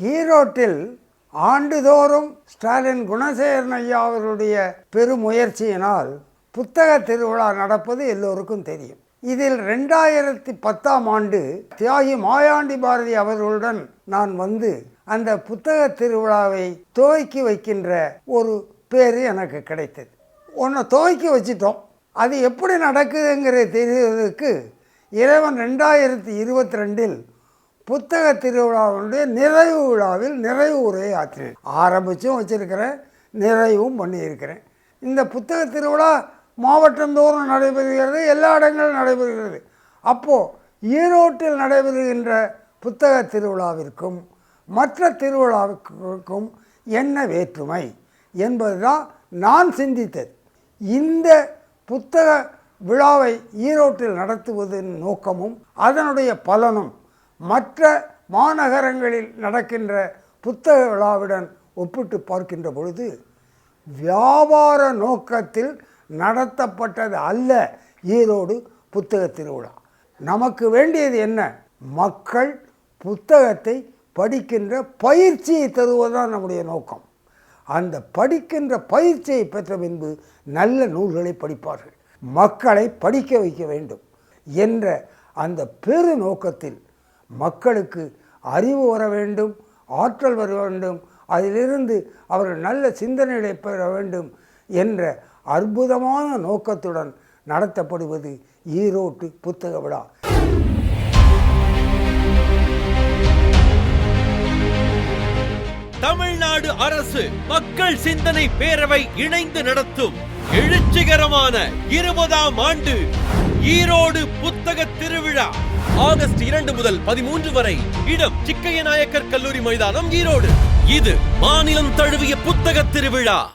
ஈரோட்டில் ஆண்டுதோறும் ஸ்டாலின் குணசேகரன் ஐயா அவருடைய பெருமுயற்சியினால் புத்தக திருவிழா நடப்பது எல்லோருக்கும் தெரியும். இதில் ரெண்டாயிரத்தி பத்தாம் ஆண்டு தியாகி மாயாண்டி பாரதி அவர்களுடன் நான் வந்து அந்த புத்தக திருவிழாவை துவக்கி வைக்கின்ற ஒரு பேர் எனக்கு கிடைத்தது. ஒன்றை துவக்கி வச்சிட்டோம். அது எப்படி நடக்குதுங்கிற தெரிவதற்கு இறைவன் ரெண்டாயிரத்தி இருபத்தி ரெண்டில் புத்தக திருவிழாவுடைய நிறைவு விழாவில் நிறைவு உரையை ஆற்றினேன். ஆரம்பித்தும் வச்சுருக்கிறேன் நிறைவும் பண்ணியிருக்கிறேன். இந்த புத்தக திருவிழா மாவட்டந்தோறும் நடைபெறுகிறது எல்லா இடங்களிலும் நடைபெறுகிறது. அப்போது ஈரோட்டில் நடைபெறுகின்ற புத்தக திருவிழாவிற்கும் மற்ற திருவிழாவுக்கும் என்ன வேற்றுமை என்பதுதான் நான் சிந்தித்தது. இந்த புத்தக விழாவை ஈரோட்டில் நடத்துவதன் நோக்கமும் அதனுடைய பலனும் மற்ற மாநகரங்களில் நடக்கின்ற புத்தக விழாவுடன் ஒப்பிட்டு பார்க்கின்ற பொழுது வியாபார நோக்கத்தில் நடத்தப்பட்டது அல்ல ஈரோடு புத்தக திருவிழா நமக்கு வேண்டியது என்ன? மக்கள் புத்தகத்தை படிக்கின்ற பயிற்சியை தருவதுதான் நம்முடைய நோக்கம். அந்த படிக்கின்ற பயிற்சியை பெற்ற பின்பு நல்ல நூல்களை படிப்பார்கள். மக்களை படிக்க வைக்க வேண்டும் என்ற அந்த பெரு நோக்கத்தில் மக்களுக்கு அறிவு வர வேண்டும் ஆற்றல் வர வேண்டும் அதிலிருந்து அவர்கள் நல்ல சிந்தனைகளை பெற வேண்டும் என்ற அற்புதமான நோக்கத்துடன் நடத்தப்படுவது ஈரோட்டு புத்தக விழா. தமிழ்நாடு அரசு மக்கள் சிந்தனை பேரவை இணைந்து நடத்தும் எழுச்சிகரமான இருபதாம் ஆண்டு ஈரோடு புத்தக திருவிழா. ஆகஸ்ட் இரண்டு முதல் பதிமூன்று வரை இடம் சிக்கைய நாயக்கர் கல்லூரி மைதானம் ஈரோடு. இது மாநிலம் தழுவிய புத்தக திருவிழா.